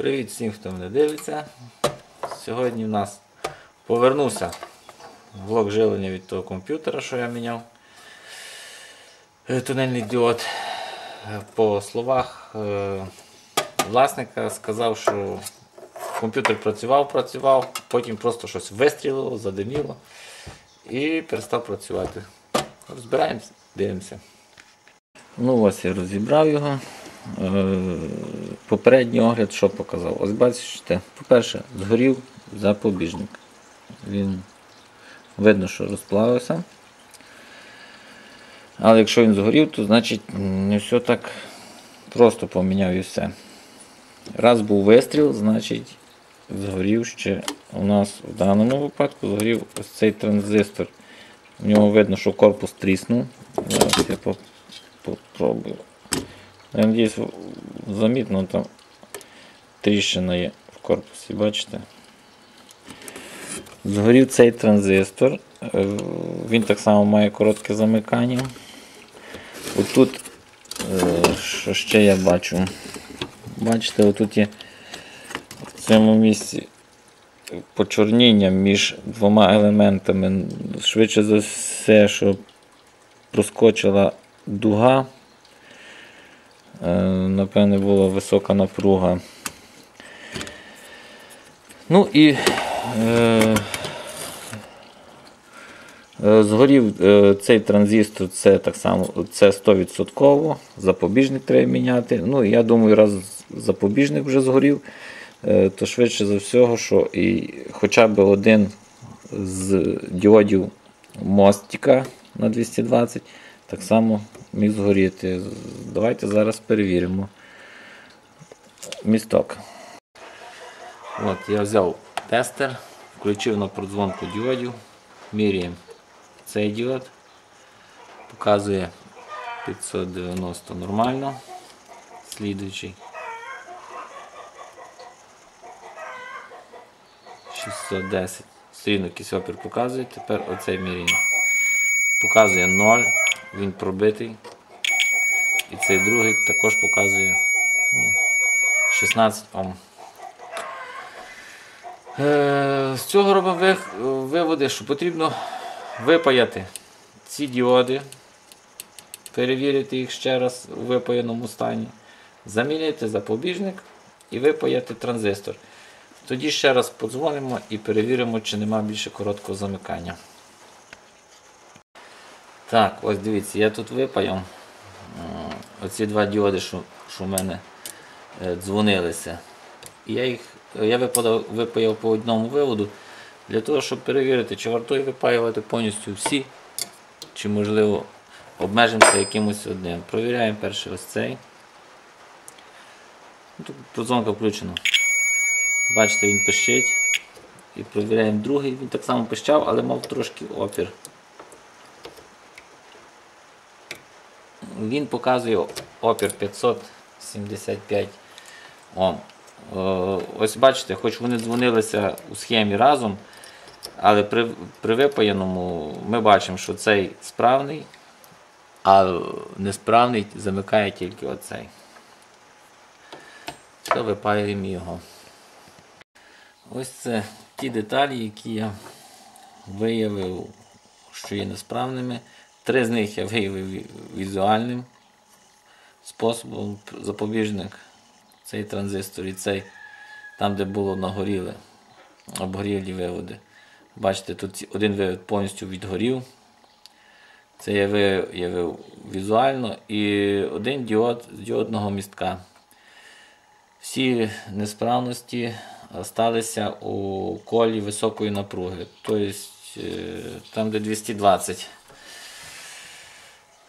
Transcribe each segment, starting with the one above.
Привіт всім, хто мене дивиться. Сьогодні в нас повернувся блок жилення від того комп'ютера, що я міняв. Е, Тунельний діод. Е, По словах е, власника сказав, що комп'ютер працював, працював, потім просто щось вистрілило, задиміло і перестав працювати. Розбираємося, дивимося. Ну ось я розібрав його. Попередній огляд що показав? Ось бачите, по-перше, згорів запобіжник. Він видно, що розплавився. Але якщо він згорів, то значить не все так просто поміняв і все. Раз був вистріл, значить згорів ще у нас в даному випадку згорів ось цей транзистор. У нього видно, що корпус тріснув. Зараз я по- попробую. Я надіюсь, замітно там тріщина є в корпусі, бачите? Згорів цей транзистор. Е, Він так само має коротке замикання. Отут, е, що ще я бачу? Бачите, отут є в цьому місці почорніння між двома елементами. Швидше за все, що проскочила дуга. Е, Напевне, була висока напруга. Ну і е, е, згорів е, цей транзистор, це так само це 100%. Запобіжник треба міняти. Ну, я думаю, раз запобіжник вже згорів, то швидше за всього, що і хоча б один з діодів мостика на 220 так само міг згоріти. Давайте зараз перевіримо місток. От, я взяв тестер, включив на продзвонку діодів, міряємо цей діод, показує 590 нормально, слідуючий 610. Стрійно якийсь опір показує, тепер оцей міряємо. Показує 0, він пробитий. І цей другий також показує ну, 16 Ом. Е, з цього робимо виводи, що потрібно випаяти ці діоди, перевірити їх ще раз у випаяному стані, замінити запобіжник і випаяти транзистор. Тоді ще раз подзвонимо і перевіримо, чи нема більше короткого замикання. Так, ось дивіться, я тут випаяв оці два діоди, що, в мене е, дзвонилися. Я їх я випадав, випаяв по одному виводу для того, щоб перевірити, чи вартує випаювати повністю всі, чи можливо обмежимося якимось одним. Провіряємо перший ось цей. Ну, Тут продзвонка включена. Бачите, він пищить. І провіряємо другий. Він так само пищав, але мав трошки опір. Він показує опір 575 Ом. Е, Ось бачите, хоч вони дзвонилися у схемі разом, але при, при випаяному ми бачимо, що цей справний, а несправний замикає тільки оцей. То випаюємо його. Ось це ті деталі, які я виявив, що є несправними. Три з них я виявив візуальним способом запобіжник. Цей транзистор і цей, там, де було нагоріле, обгорілі виводи. Бачите, тут один вивод повністю відгорів. Це я виявив візуально і один діод з діодного містка. Всі несправності сталися у колі високої напруги, тобто там, де 220.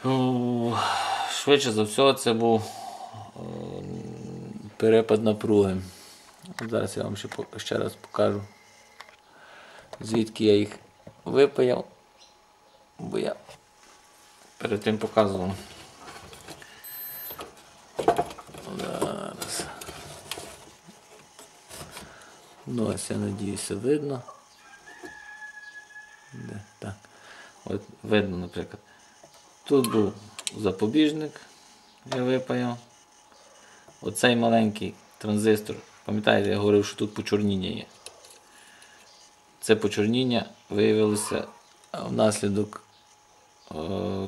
Ну, Швидше за все, це був е, перепад напруги. Зараз я вам ще, ще раз покажу, звідки я їх випаяв, бо я перед тим показував. Зараз. Ну, ось я надіюся, видно. Де? Так. От видно, наприклад. Тут був запобіжник, я випаяв. Оцей маленький транзистор Пам'ятаєте, я говорив, що тут почорніння є. Це почорніння виявилося внаслідок е,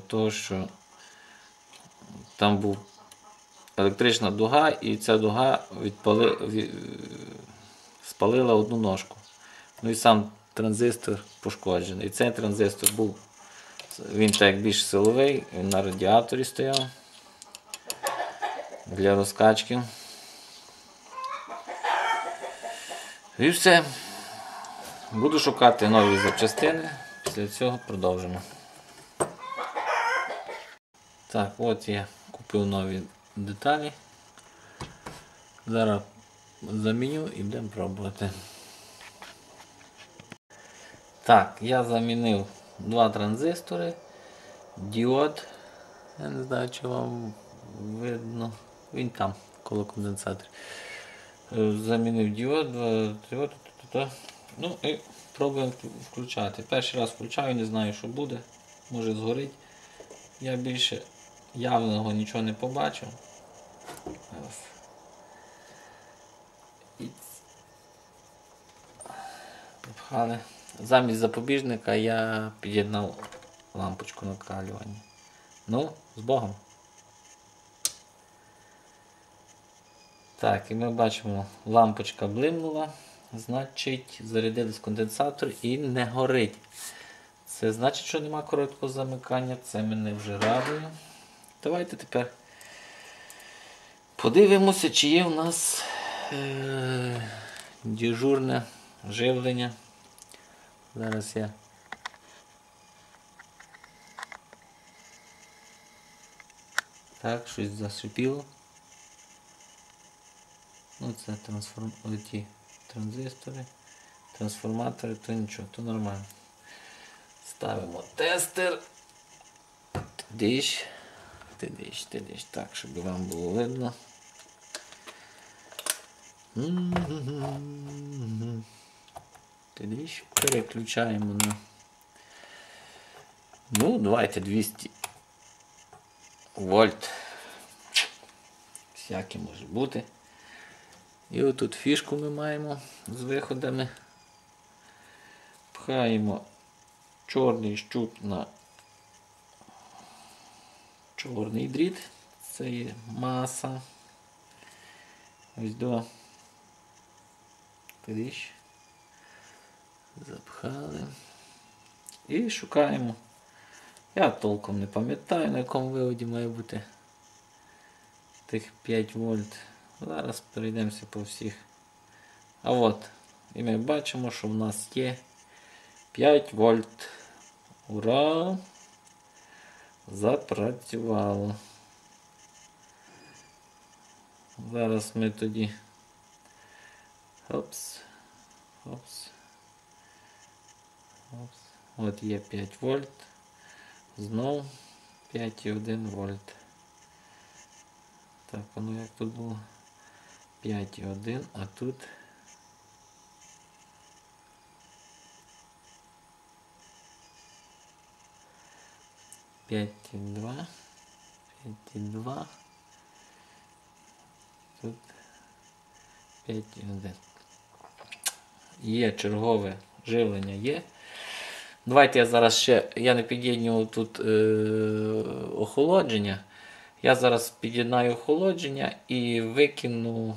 того, що там був електрична дуга, і ця дуга відпали, спалила одну ножку. Ну і сам транзистор пошкоджений. І цей транзистор був, він так більш силовий, він на радіаторі стояв для розкачки. І все. Буду шукати нові запчастини. Після цього продовжимо. Так, от я купив нові деталі. Зараз заміню і будемо пробувати. Так, я замінив два транзистори, діод. Я не знаю, чи вам видно. Він там, коло конденсаторів. Е, Замінив діод, діод. Ну і пробуємо включати. Перший раз включаю, не знаю, що буде. Може згорить. Я більше явного нічого не побачив. Ось. Замість запобіжника я під'єднав лампочку накалювання. Ну, з Богом. Так, і ми бачимо, лампочка блимнула, значить зарядились конденсатор і не горить. Це значить, що нема короткого замикання, це мене вже радує. Давайте тепер подивимося, чи є в нас е- дежурне живлення. Зараз я. Так, щось зашипіло. Ну це трансформ... ті транзистори, трансформатори, то нічого, то нормально. Ставимо тестер. Тидиш. Тидиш, тидиш. Так, щоб вам було видно. Тидиш. Переключаємо на. Ну, давайте 200 вольт. Всяке може бути. І отут фішку ми маємо з виходами. Пхаємо чорний щуп на чорний дріт. Це є маса. Ось до Тиріш. Запхали. І шукаємо. Я толком не пам'ятаю, на якому виводі має бути тих 5 вольт. Зараз перейдемося по всіх. А от, і ми бачимо, що в нас є 5 вольт. Ура! Запрацювало. Зараз ми тоді. Опс. Опс. От є 5 вольт. Знов 5,1 вольт. Так, воно як тут було? 5,1, а тут 5,2, 5,2, тут 5,1. Є чергове живлення є. Давайте я зараз ще, я не під'єднював тут е, охолодження. Я зараз під'єднаю охолодження і викину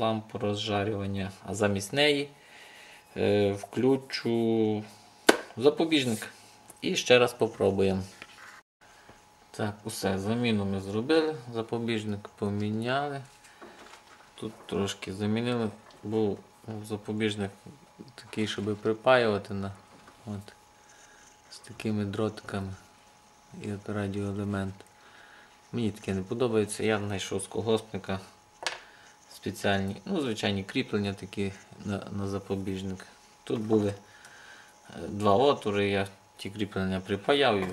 лампу розжарювання, а замість неї е, включу запобіжник. І ще раз попробуємо. Так, усе, заміну ми зробили, запобіжник поміняли. Тут трошки замінили, був запобіжник такий, щоб припаювати на от, з такими дротиками і от радіоелемент. Мені таке не подобається. Я знайшов з колгоспника спеціальні, ну, звичайні кріплення такі на, на запобіжник. Тут були е, два отвори, я ті кріплення припаяв і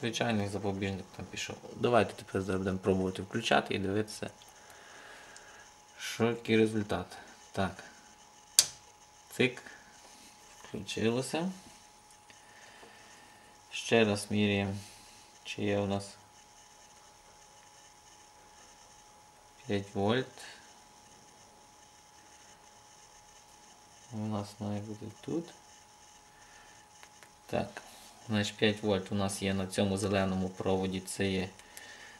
звичайний запобіжник там пішов. Давайте тепер будемо пробувати включати і дивитися, що який результат. Так. Цик. Включилося. Ще раз міряємо, чи є у нас 5 вольт. У нас має бути тут. Так, значить 5 вольт у нас є на цьому зеленому проводі. Це є.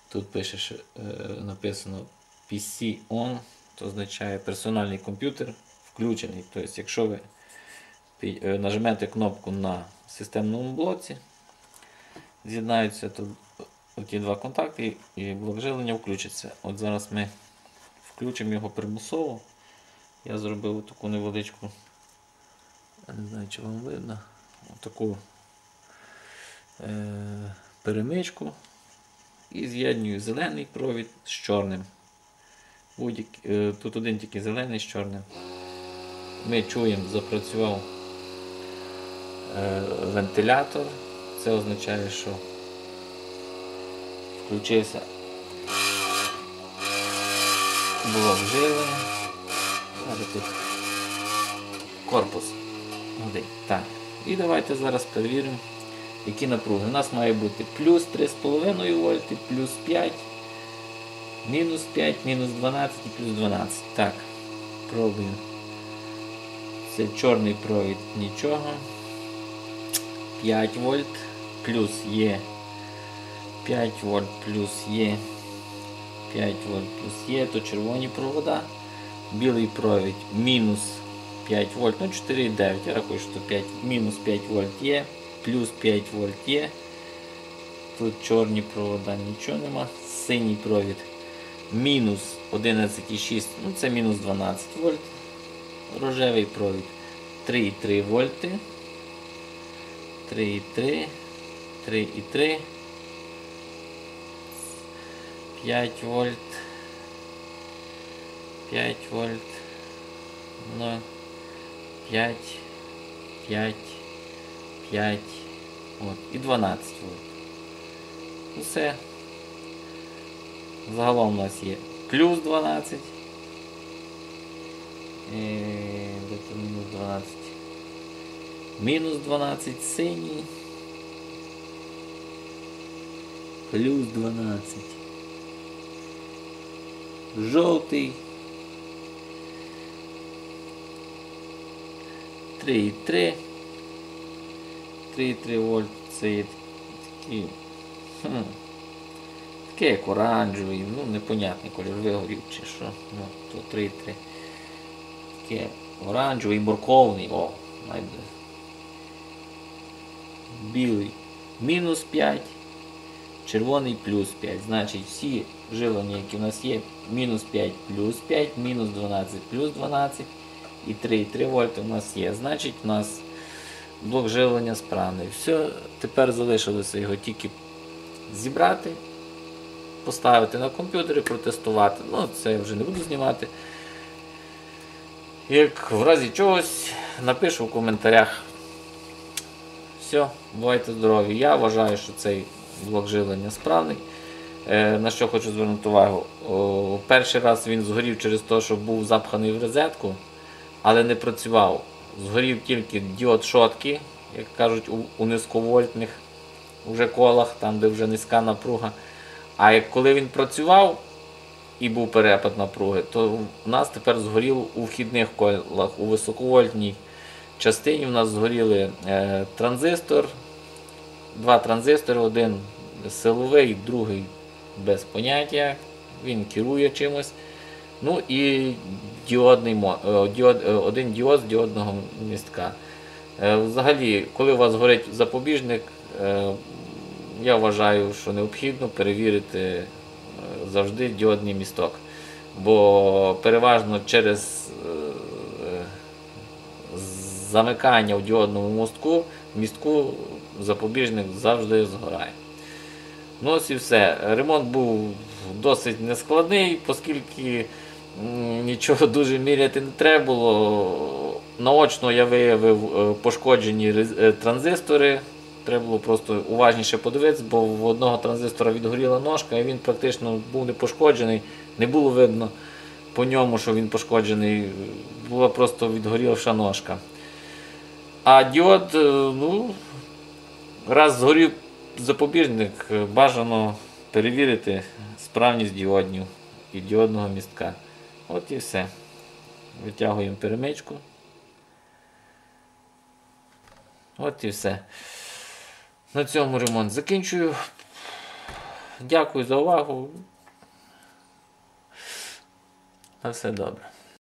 Тут пише, що, е, написано PC on, то означає персональний комп'ютер включений. Тобто, якщо ви е, нажмете кнопку на системному блоці, з'єднаються тут ті два контакти і блок живлення включиться. От зараз ми включимо його примусово. Я зробив таку невеличку, не знаю, чи вам видно, таку е, перемичку і з'єднюю зелений провід з чорним. Е, тут один тільки зелений з чорним. Ми чуємо, запрацював е, вентилятор. Це означає, що включився блок живлення. Корпус. Так. І давайте зараз перевіримо, які напруги. У нас має бути плюс 3,5 вольти, плюс 5, мінус 5, мінус 12 і плюс 12. Так, пробуємо. Це чорний провід нічого. 5 вольт плюс є. 5 вольт плюс є. 5 вольт плюс є, то червоні провода. Білий провід мінус 5 вольт, ну 4,9. Я рахую, що 5, мінус 5 вольт є, плюс 5 вольт є. Тут чорні провода, нічого нема. Синій провід мінус 11,6, ну це мінус 12 вольт. Рожевий провід 3,3 вольти. 3,3, 3,3. 5 вольт. 5 вольт. 0. 5, 5, 5. От. І 12 вольт. Усе. Загалом у нас є плюс 12. Е, Де то мінус 12. Мінус 12 синій. Плюс 12. Жовтий. 3,3. 3,3 вольт. Це є такі. Хм, таке як оранжевий, ну непонятний колір вигорів чи що. Ну, то 3,3. Таке оранжевий, морковний. О, найде. Білий мінус 5, червоний плюс 5. Значить всі жилення, які в нас є, мінус 5 плюс 5, мінус 12 плюс 12 і 3,3 вольти у нас є. Значить у нас блок живлення справний. Все, тепер залишилося його тільки зібрати, поставити на комп'ютері, протестувати. Ну, це я вже не буду знімати. Як в разі чогось напишу в коментарях. Все, бувайте здорові. Я вважаю, що цей блок живлення справний. Е, на що хочу звернути увагу. Перший раз він згорів через те, що був запханий в розетку, але не працював. Згорів тільки діод шотки, як кажуть, у, низьковольтних вже колах, там де вже низька напруга. А як коли він працював і був перепад напруги, то у нас тепер згорів у вхідних колах, у високовольтній частині у нас згоріли е, транзистор, два транзистори, один силовий, другий без поняття, він керує чимось. Ну і е, е, один діод з діодного містка. Взагалі, коли у вас горить запобіжник, я вважаю, що необхідно перевірити завжди діодний місток. Бо переважно через е, замикання в діодному мостку, містку запобіжник завжди згорає. Ну ось і все. Ремонт був досить нескладний, оскільки нічого дуже міряти не треба було. Наочно я виявив е, пошкоджені е, транзистори. Треба було просто уважніше подивитися, бо в одного транзистора відгоріла ножка, і він практично був не пошкоджений. Не було видно по ньому, що він пошкоджений. Була просто відгорівша ножка. А діод, е, ну, раз згорів запобіжник, бажано перевірити справність діодню. і діодного містка. От і все. Витягуємо перемичку. От і все. На цьому ремонт закінчую. Дякую за увагу. На все добре.